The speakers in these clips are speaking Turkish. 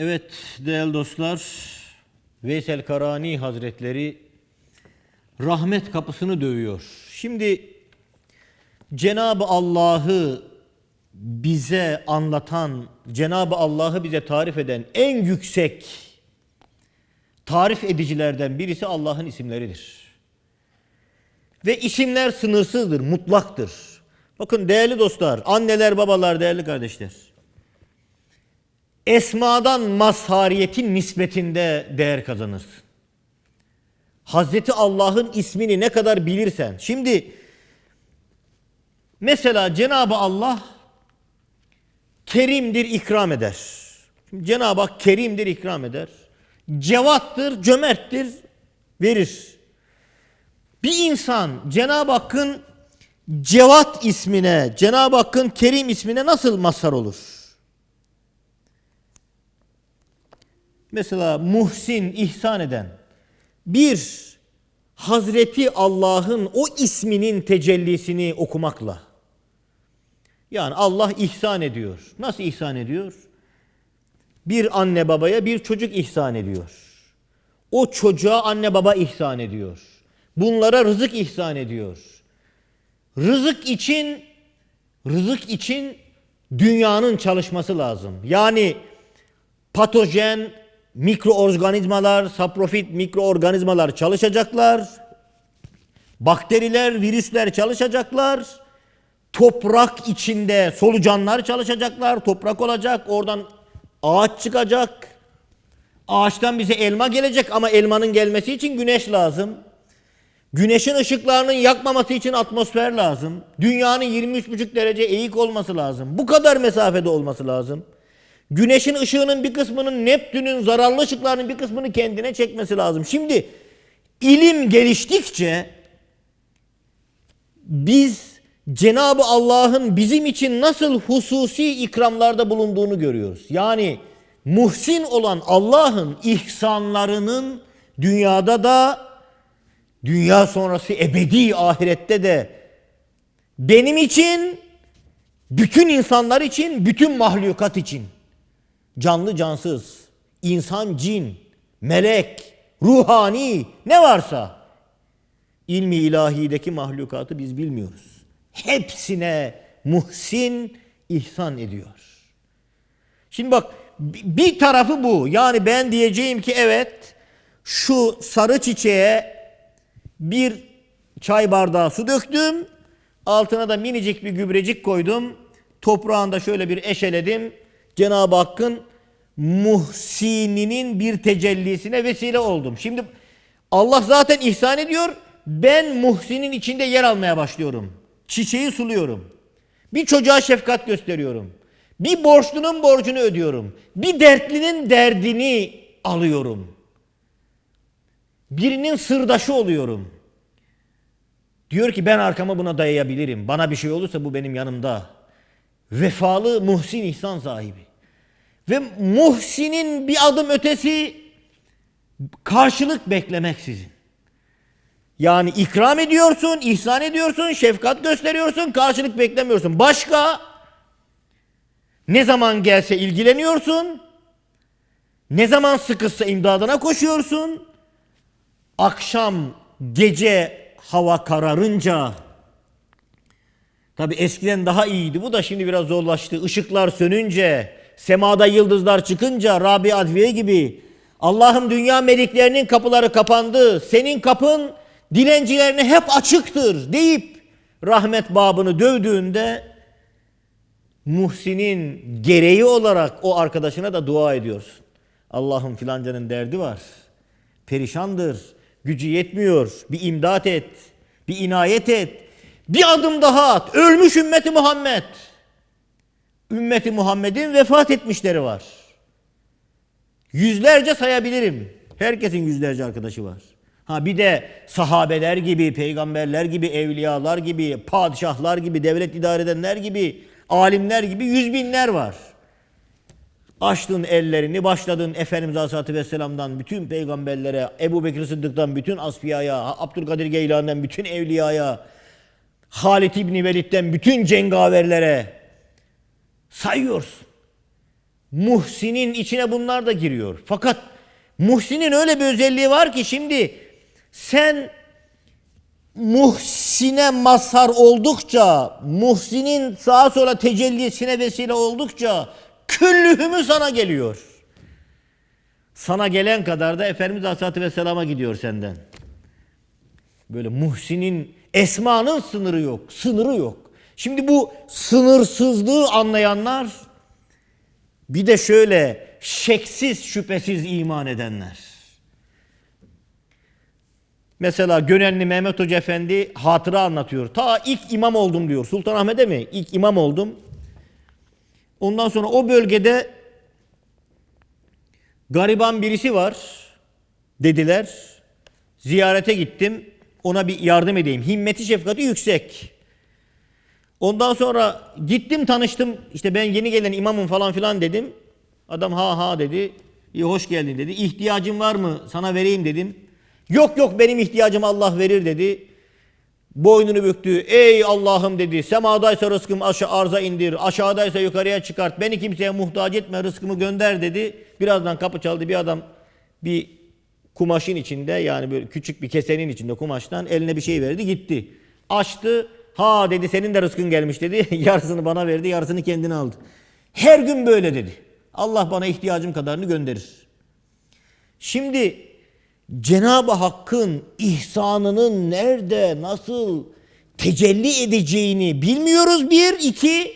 Evet değerli dostlar, Veysel Karani Hazretleri rahmet kapısını dövüyor. Şimdi Cenab-ı Allah'ı bize anlatan, Cenab-ı Allah'ı bize tarif eden en yüksek tarif edicilerden birisi Allah'ın isimleridir. Ve isimler sınırsızdır, mutlaktır. Bakın değerli dostlar, anneler, babalar, değerli kardeşler. Esmadan mazhariyetin nispetinde değer kazanırsın. Hazreti Allah'ın ismini ne kadar bilirsen. Şimdi mesela Cenab-ı Allah kerimdir, ikram eder. Cenab-ı Hak kerimdir, ikram eder. Cevattır, cömerttir, verir. Bir insan Cenab-ı Hakk'ın Cevat ismine, Cenab-ı Hakk'ın Kerim ismine nasıl mazhar olur? Mesela muhsin, ihsan eden. Bir, Hazreti Allah'ın o isminin tecellisini okumakla. Yani Allah ihsan ediyor. Nasıl ihsan ediyor? Bir anne babaya bir çocuk ihsan ediyor. O çocuğa anne baba ihsan ediyor. Bunlara rızık ihsan ediyor. Rızık için rızık için dünyanın çalışması lazım. Yani patojen mikroorganizmalar, saprofit mikroorganizmalar çalışacaklar. Bakteriler, virüsler çalışacaklar. Toprak içinde solucanlar çalışacaklar. Toprak olacak. Oradan ağaç çıkacak. Ağaçtan bize elma gelecek ama elmanın gelmesi için güneş lazım. Güneşin ışıklarının yakmaması için atmosfer lazım. Dünyanın 23,5 derece eğik olması lazım. Bu kadar mesafede olması lazım. Güneşin ışığının bir kısmının Neptün'ün zararlı ışıklarının bir kısmını kendine çekmesi lazım. Şimdi ilim geliştikçe biz Cenab-ı Allah'ın bizim için nasıl hususi ikramlarda bulunduğunu görüyoruz. Yani muhsin olan Allah'ın ihsanlarının dünyada da dünya sonrası ebedi ahirette de benim için, bütün insanlar için, bütün mahlukat için canlı cansız, insan cin, melek, ruhani ne varsa ilmi ilahideki mahlukatı biz bilmiyoruz. Hepsine muhsin ihsan ediyor. Şimdi bak bir tarafı bu. Yani ben diyeceğim ki evet şu sarı çiçeğe bir çay bardağı su döktüm. Altına da minicik bir gübrecik koydum. Toprağında şöyle bir eşeledim. Cenab-ı Hakk'ın muhsininin bir tecellisine vesile oldum. Şimdi Allah zaten ihsan ediyor. Ben muhsinin içinde yer almaya başlıyorum. Çiçeği suluyorum. Bir çocuğa şefkat gösteriyorum. Bir borçlunun borcunu ödüyorum. Bir dertlinin derdini alıyorum. Birinin sırdaşı oluyorum. Diyor ki ben arkama buna dayayabilirim. Bana bir şey olursa bu benim yanımda. Vefalı muhsin ihsan sahibi. Ve muhsinin bir adım ötesi karşılık beklemeksizin. Yani ikram ediyorsun, ihsan ediyorsun, şefkat gösteriyorsun, karşılık beklemiyorsun. Başka ne zaman gelse ilgileniyorsun. Ne zaman sıkışsa imdadına koşuyorsun. Akşam, gece hava kararınca Tabi eskiden daha iyiydi. Bu da şimdi biraz zorlaştı. Işıklar sönünce, semada yıldızlar çıkınca Rabi Adviye gibi Allah'ım dünya meliklerinin kapıları kapandı. Senin kapın dilencilerine hep açıktır deyip rahmet babını dövdüğünde Muhsin'in gereği olarak o arkadaşına da dua ediyorsun. Allah'ım filancanın derdi var. Perişandır. Gücü yetmiyor. Bir imdat et. Bir inayet et. Bir adım daha at. Ölmüş ümmeti Muhammed. Ümmeti Muhammed'in vefat etmişleri var. Yüzlerce sayabilirim. Herkesin yüzlerce arkadaşı var. Ha bir de sahabeler gibi, peygamberler gibi, evliyalar gibi, padişahlar gibi, devlet idare edenler gibi, alimler gibi yüz binler var. Açtın ellerini, başladın Efendimiz Aleyhisselatü Vesselam'dan bütün peygamberlere, Ebu Bekir Sıddık'tan bütün asfiyaya, Abdülkadir Geylani'den bütün evliyaya, Halit İbni Velid'den bütün cengaverlere sayıyorsun. Muhsin'in içine bunlar da giriyor. Fakat Muhsin'in öyle bir özelliği var ki şimdi sen Muhsin'e mazhar oldukça, Muhsin'in sağa sola tecellisine vesile oldukça küllühümü sana geliyor. Sana gelen kadar da Efendimiz Aleyhisselatü Vesselam'a gidiyor senden. Böyle Muhsin'in esmanın sınırı yok, sınırı yok. Şimdi bu sınırsızlığı anlayanlar bir de şöyle şeksiz şüphesiz iman edenler. Mesela Gönenli Mehmet Hoca Efendi hatıra anlatıyor. Ta ilk imam oldum diyor. Sultanahmet'e mi? İlk imam oldum. Ondan sonra o bölgede gariban birisi var dediler. Ziyarete gittim. Ona bir yardım edeyim. Himmeti şefkati yüksek. Ondan sonra gittim tanıştım. İşte ben yeni gelen imamım falan filan dedim. Adam ha ha dedi. İyi hoş geldin dedi. İhtiyacın var mı? Sana vereyim dedim. Yok yok benim ihtiyacım Allah verir dedi. Boynunu büktü. Ey Allah'ım dedi. Semadaysa rızkım aşağı arza indir. Aşağıdaysa yukarıya çıkart. Beni kimseye muhtaç etme. Rızkımı gönder dedi. Birazdan kapı çaldı. Bir adam bir kumaşın içinde yani böyle küçük bir kesenin içinde kumaştan eline bir şey verdi gitti. Açtı. Ha dedi senin de rızkın gelmiş dedi. yarısını bana verdi yarısını kendine aldı. Her gün böyle dedi. Allah bana ihtiyacım kadarını gönderir. Şimdi Cenab-ı Hakk'ın ihsanının nerede, nasıl tecelli edeceğini bilmiyoruz bir. iki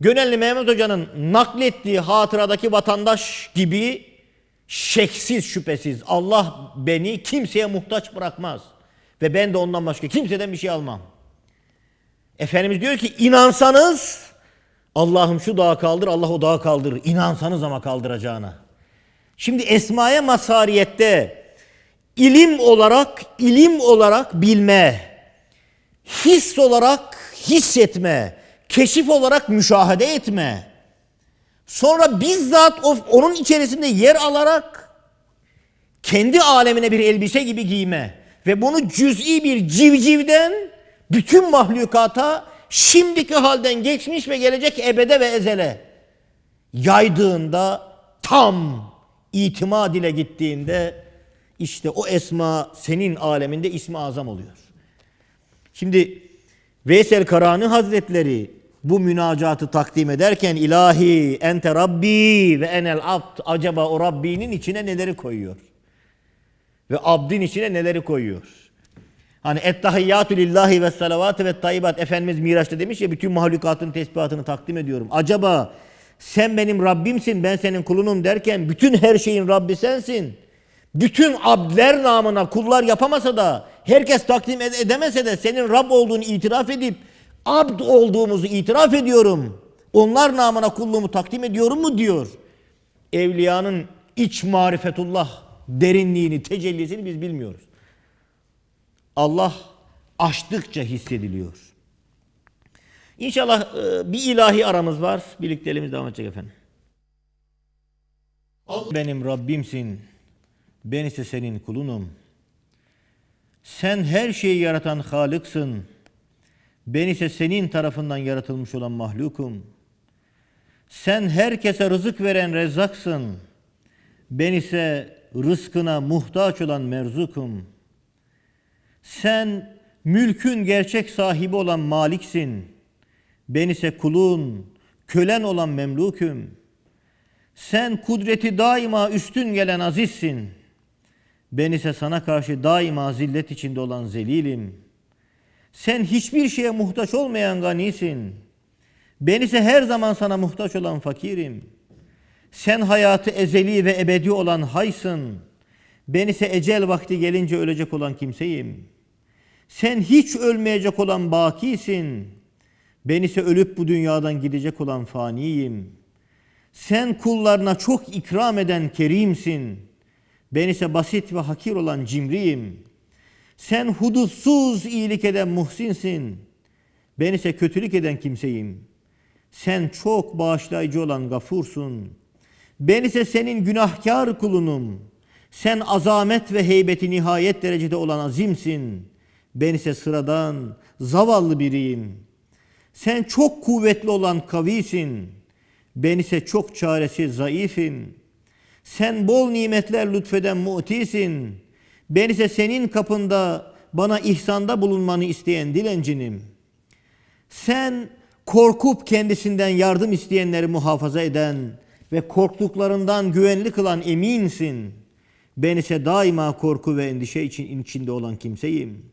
Gönelli Mehmet Hoca'nın naklettiği hatıradaki vatandaş gibi şeksiz şüphesiz Allah beni kimseye muhtaç bırakmaz. Ve ben de ondan başka kimseden bir şey almam. Efendimiz diyor ki inansanız Allah'ım şu dağı kaldır Allah o dağı kaldırır. İnansanız ama kaldıracağına. Şimdi esmaya masariyette ilim olarak ilim olarak bilme, his olarak hissetme, keşif olarak müşahede etme. Sonra bizzat o, onun içerisinde yer alarak kendi alemine bir elbise gibi giyme ve bunu cüz'i bir civcivden bütün mahlukata şimdiki halden geçmiş ve gelecek ebede ve ezele yaydığında tam itimat ile gittiğinde işte o esma senin aleminde ismi azam oluyor. Şimdi Veysel Karani Hazretleri bu münacatı takdim ederken ilahi ente rabbi ve enel abd acaba o Rabbinin içine neleri koyuyor? Ve abdin içine neleri koyuyor? Hani ettahiyyatü lillahi ve salavatü ve tayyibat Efendimiz Miraç'ta demiş ya bütün mahlukatın tesbihatını takdim ediyorum. Acaba sen benim Rabbimsin ben senin kulunum derken bütün her şeyin Rabbi sensin. Bütün abdler namına kullar yapamasa da herkes takdim edemese de senin Rab olduğunu itiraf edip abd olduğumuzu itiraf ediyorum. Onlar namına kulluğumu takdim ediyorum mu diyor. Evliyanın iç marifetullah derinliğini, tecellisini biz bilmiyoruz. Allah açtıkça hissediliyor. İnşallah e, bir ilahi aramız var. Birlikte elimiz devam edecek efendim. Benim Rabbimsin. Ben ise senin kulunum. Sen her şeyi yaratan Halıksın. Ben ise senin tarafından yaratılmış olan mahlukum. Sen herkese rızık veren rezzaksın. Ben ise rızkına muhtaç olan merzukum. Sen mülkün gerçek sahibi olan maliksin. Ben ise kulun, kölen olan memluküm. Sen kudreti daima üstün gelen azizsin. Ben ise sana karşı daima zillet içinde olan zelilim. Sen hiçbir şeye muhtaç olmayan ganisin. Ben ise her zaman sana muhtaç olan fakirim. Sen hayatı ezeli ve ebedi olan haysın. Ben ise ecel vakti gelince ölecek olan kimseyim. Sen hiç ölmeyecek olan bakisin. Ben ise ölüp bu dünyadan gidecek olan faniyim. Sen kullarına çok ikram eden kerimsin. Ben ise basit ve hakir olan cimriyim. Sen hudutsuz iyilik eden muhsinsin. Ben ise kötülük eden kimseyim. Sen çok bağışlayıcı olan gafursun. Ben ise senin günahkar kulunum. Sen azamet ve heybeti nihayet derecede olan azimsin. Ben ise sıradan, zavallı biriyim. Sen çok kuvvetli olan kavisin. Ben ise çok çaresiz, zayıfim. Sen bol nimetler lütfeden mu'tisin. Ben ise senin kapında bana ihsanda bulunmanı isteyen dilencinim. Sen korkup kendisinden yardım isteyenleri muhafaza eden ve korktuklarından güvenli kılan eminsin. Ben ise daima korku ve endişe için içinde olan kimseyim.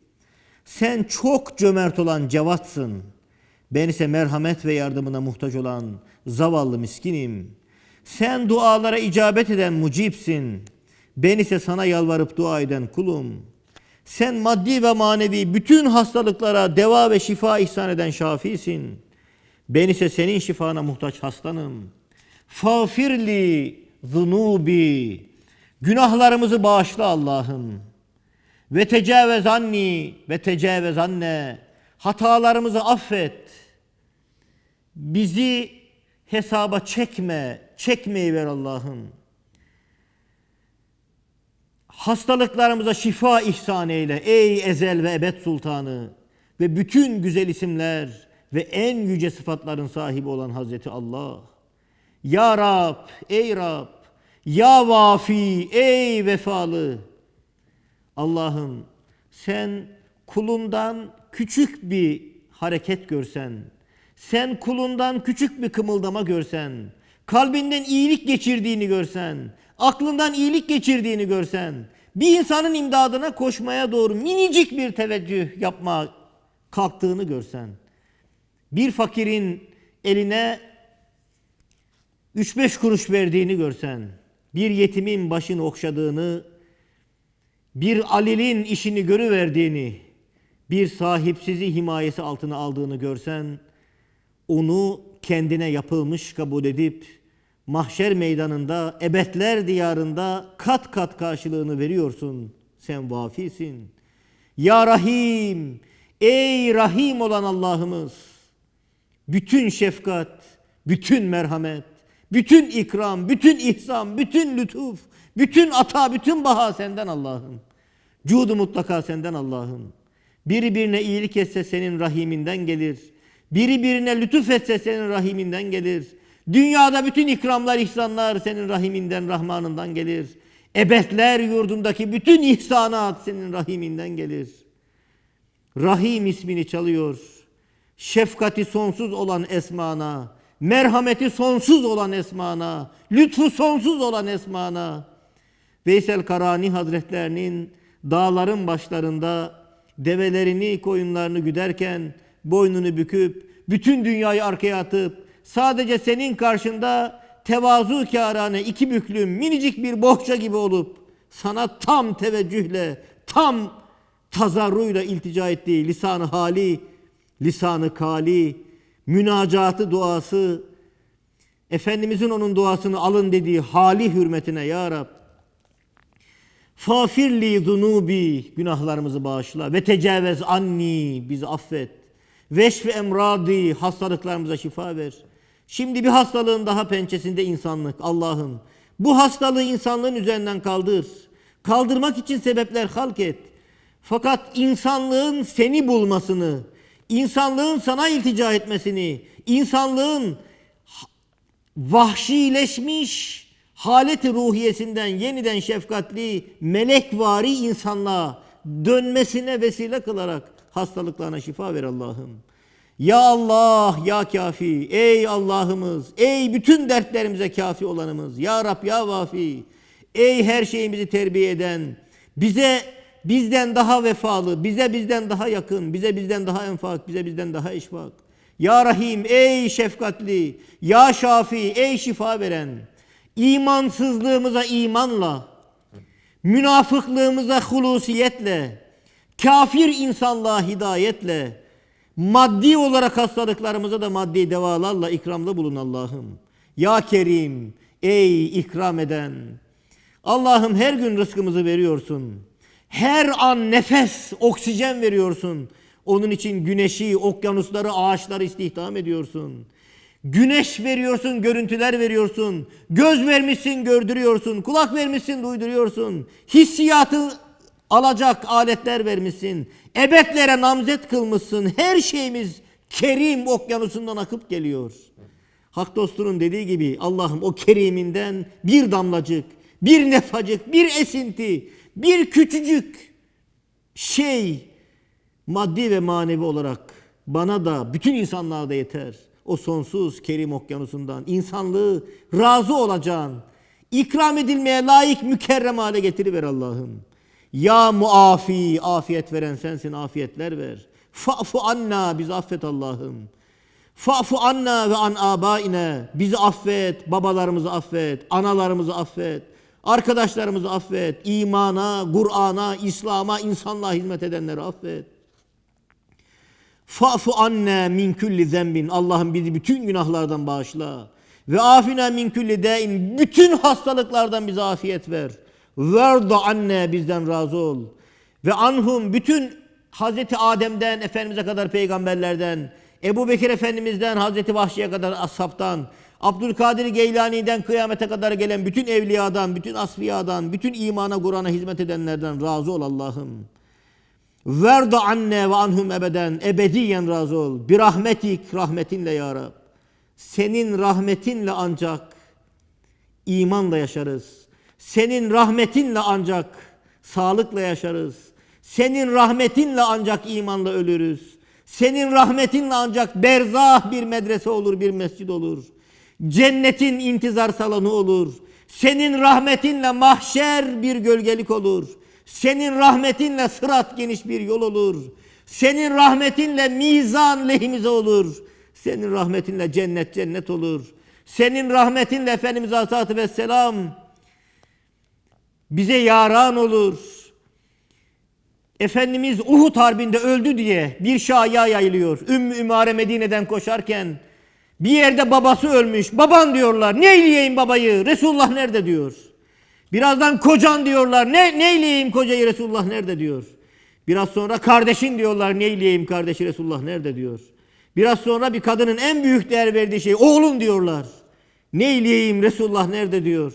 Sen çok cömert olan cevatsın. Ben ise merhamet ve yardımına muhtaç olan zavallı miskinim. Sen dualara icabet eden mucipsin. Ben ise sana yalvarıp dua eden kulum. Sen maddi ve manevi bütün hastalıklara deva ve şifa ihsan eden şafisin. Ben ise senin şifana muhtaç hastanım. Fağfirli zunubi. Günahlarımızı bağışla Allah'ım. Ve tecavüz anni ve tecavüz anne. Hatalarımızı affet. Bizi hesaba çekme, çekmeyi ver Allah'ım. Hastalıklarımıza şifa ihsan eyle ey ezel ve ebed sultanı ve bütün güzel isimler ve en yüce sıfatların sahibi olan Hazreti Allah. Ya Rab, ey Rab, ya vafi, ey vefalı. Allah'ım sen kulundan küçük bir hareket görsen, sen kulundan küçük bir kımıldama görsen, kalbinden iyilik geçirdiğini görsen, aklından iyilik geçirdiğini görsen, bir insanın imdadına koşmaya doğru minicik bir teveccüh yapma kalktığını görsen, bir fakirin eline 3-5 kuruş verdiğini görsen, bir yetimin başını okşadığını, bir alilin işini görüverdiğini, bir sahipsizi himayesi altına aldığını görsen, onu kendine yapılmış kabul edip mahşer meydanında, ebedler diyarında kat kat karşılığını veriyorsun. Sen vafisin. Ya Rahim, ey Rahim olan Allah'ımız, bütün şefkat, bütün merhamet, bütün ikram, bütün ihsan, bütün lütuf, bütün ata, bütün baha senden Allah'ım. Cudu mutlaka senden Allah'ım. Biri birine iyilik etse senin rahiminden gelir. Biri birine lütuf etse senin rahiminden gelir. Dünyada bütün ikramlar, ihsanlar senin rahiminden, rahmanından gelir. Ebedler yurdundaki bütün ihsanat senin rahiminden gelir. Rahim ismini çalıyor. Şefkati sonsuz olan esmana, merhameti sonsuz olan esmana, lütfu sonsuz olan esmana. Veysel Karani Hazretlerinin dağların başlarında develerini, koyunlarını güderken boynunu büküp bütün dünyayı arkaya atıp sadece senin karşında tevazu kârane iki büklüm minicik bir bohça gibi olup sana tam teveccühle, tam tazarruyla iltica ettiği lisanı hali, lisanı kali, münacatı duası, Efendimizin onun duasını alın dediği hali hürmetine ya Rab. Fafirli zunubi günahlarımızı bağışla ve tecavüz anni bizi affet. Veşfi emradi hastalıklarımıza şifa ver. Şimdi bir hastalığın daha pençesinde insanlık Allah'ım. Bu hastalığı insanlığın üzerinden kaldır. Kaldırmak için sebepler halk et. Fakat insanlığın seni bulmasını, insanlığın sana iltica etmesini, insanlığın vahşileşmiş haleti ruhiyesinden yeniden şefkatli, melekvari insanlığa dönmesine vesile kılarak hastalıklarına şifa ver Allah'ım. Ya Allah, ya kafi, ey Allah'ımız, ey bütün dertlerimize kafi olanımız, ya Rab, ya vafi, ey her şeyimizi terbiye eden, bize bizden daha vefalı, bize bizden daha yakın, bize bizden daha enfak, bize bizden daha işfak. Ya Rahim, ey şefkatli, ya Şafi, ey şifa veren, imansızlığımıza imanla, münafıklığımıza hulusiyetle, kafir insanlığa hidayetle, maddi olarak hastalıklarımıza da maddi devalarla ikramda bulun Allah'ım. Ya Kerim, ey ikram eden, Allah'ım her gün rızkımızı veriyorsun. Her an nefes, oksijen veriyorsun. Onun için güneşi, okyanusları, ağaçları istihdam ediyorsun. Güneş veriyorsun, görüntüler veriyorsun. Göz vermişsin, gördürüyorsun. Kulak vermişsin, duyduruyorsun. Hissiyatı alacak aletler vermişsin. Ebedlere namzet kılmışsın. Her şeyimiz kerim okyanusundan akıp geliyor. Hak dostunun dediği gibi Allah'ım o keriminden bir damlacık, bir nefacık, bir esinti, bir küçücük şey maddi ve manevi olarak bana da bütün insanlığa da yeter. O sonsuz kerim okyanusundan insanlığı razı olacağın, ikram edilmeye layık mükerrem hale getiriver Allah'ım. Ya muafi, afiyet veren sensin, afiyetler ver. Fa'fu anna, bizi affet Allah'ım. Fa'fu anna ve an abaine. Bizi affet, babalarımızı affet, analarımızı affet, arkadaşlarımızı affet, imana, Kur'an'a, İslam'a, insanlığa hizmet edenleri affet. Fa'fu anne min kulli zembin. Allah'ım bizi bütün günahlardan bağışla. Ve afina min kulli dain. Bütün hastalıklardan bize afiyet ver. Verda anne bizden razı ol. Ve anhum bütün Hazreti Adem'den Efendimiz'e kadar peygamberlerden, Ebu Bekir Efendimiz'den Hazreti Vahşi'ye kadar ashabtan, Abdülkadir Geylani'den kıyamete kadar gelen bütün evliyadan, bütün asfiyadan, bütün imana Kur'an'a hizmet edenlerden razı ol Allah'ım. Verda anne ve anhum ebeden ebediyen razı ol. Bir rahmetik rahmetinle ya Rab. Senin rahmetinle ancak imanla yaşarız. Senin rahmetinle ancak sağlıkla yaşarız. Senin rahmetinle ancak imanla ölürüz. Senin rahmetinle ancak berzah bir medrese olur, bir mescid olur. Cennetin intizar salonu olur. Senin rahmetinle mahşer bir gölgelik olur. Senin rahmetinle sırat geniş bir yol olur. Senin rahmetinle mizan lehimize olur. Senin rahmetinle cennet cennet olur. Senin rahmetinle Efendimiz Aleyhisselatü Vesselam bize yaran olur. Efendimiz Uhud Harbi'nde öldü diye bir şaya yayılıyor. Ümmü Ümare Medine'den koşarken bir yerde babası ölmüş. Baban diyorlar. Neyleyeyim babayı? Resulullah nerede diyor. Birazdan kocan diyorlar. Ne neyleyeyim kocayı Resulullah nerede diyor. Biraz sonra kardeşin diyorlar. Neyleyeyim kardeşi Resulullah nerede diyor. Biraz sonra bir kadının en büyük değer verdiği şey oğlum diyorlar. Neyleyeyim Resulullah nerede diyor.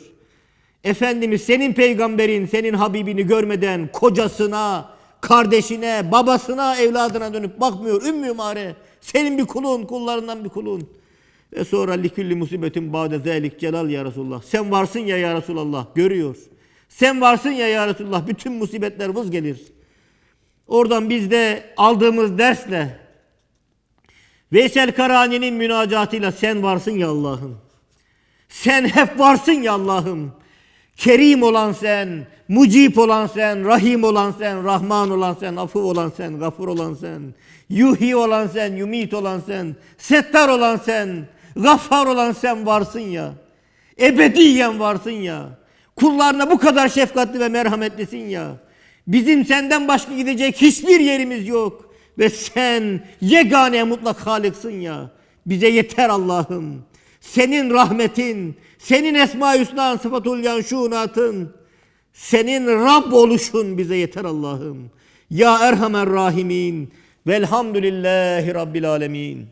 Efendimiz senin peygamberin, senin Habibini görmeden kocasına, kardeşine, babasına, evladına dönüp bakmıyor. Ümmü Mare, senin bir kulun, kullarından bir kulun. Ve sonra likülli musibetin ba'de zelik celal ya Resulullah. Sen varsın ya ya Resulallah, görüyor. Sen varsın ya ya Resulullah, bütün musibetler vız gelir. Oradan biz de aldığımız dersle, Veysel Karani'nin münacatıyla sen varsın ya Allah'ım. Sen hep varsın ya Allah'ım. Kerim olan sen, mucip olan sen, rahim olan sen, rahman olan sen, afu olan sen, gafur olan sen, yuhi olan sen, yumit olan sen, settar olan sen, gaffar olan sen varsın ya. Ebediyen varsın ya. Kullarına bu kadar şefkatli ve merhametlisin ya. Bizim senden başka gidecek hiçbir yerimiz yok. Ve sen yegane mutlak halıksın ya. Bize yeter Allah'ım. Senin rahmetin, senin Esma-i Hüsna sıfatul yanşunatın, senin Rab oluşun bize yeter Allah'ım. Ya Erhamer Rahimin. Velhamdülillahi Rabbil Alemin.